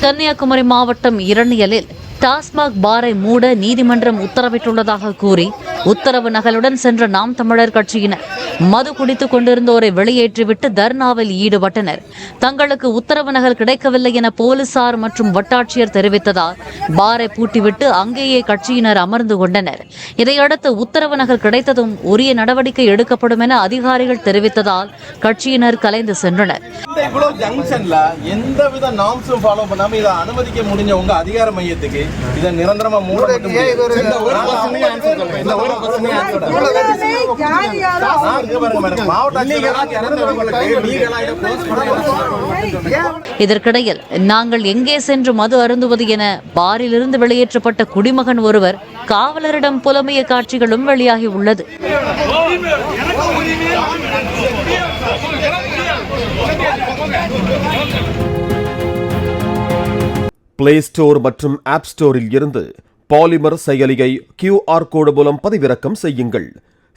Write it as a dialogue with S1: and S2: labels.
S1: கன்னியாகுமரி மாவட்டம் இரணியலில் டாஸ்மாக் பாரை மூட நீதிமன்றம் உத்தரவிட்டுள்ளதாக கூறி உத்தரவு நகலுடன் சென்ற நாம் தமிழர் கட்சியினர் மது குடித்துக் கொண்டிருந்தோரை வெளியேற்றிவிட்டு தர்ணாவில் ஈடுபட்டனர். தங்களுக்கு உத்தரவு நகல் கிடைக்கவில்லை என போலீசார் மற்றும் வட்டாட்சியர் தெரிவித்ததால் பாரை பூட்டிவிட்டு அங்கேயே கட்சியினர் அமர்ந்து கொண்டனர். இதையடுத்து உத்தரவு நகல் கிடைத்ததும் உரிய நடவடிக்கை எடுக்கப்படும் என அதிகாரிகள் தெரிவித்ததால் கட்சியினர் கலைந்து சென்றனர்.
S2: இந்த இவ்வளவு ஜங்ஷன்ல எந்த வித நாம்ஸும் ஃபாலோ பண்ணாம இதை அனுமதிக்க முடிஞ்ச உங்க அதிகார மையத்துக்கு இதை நிரந்தரமா மூட
S1: இதற்கிடையில் நாங்கள் எங்கே சென்று மது அருந்துவது என பாரிலிருந்து வெளியேற்றப்பட்ட குடிமகன் ஒருவர் காவலரிடம் புலமைய காட்சிகளும் வெளியாகி உள்ளது.
S3: பிளே ஸ்டோர் மற்றும் ஆப் ஸ்டோரில் இருந்து பாலிமர் செயலியை கியூஆர் கோடு மூலம் பதிவிறக்கம் செய்யுங்கள்.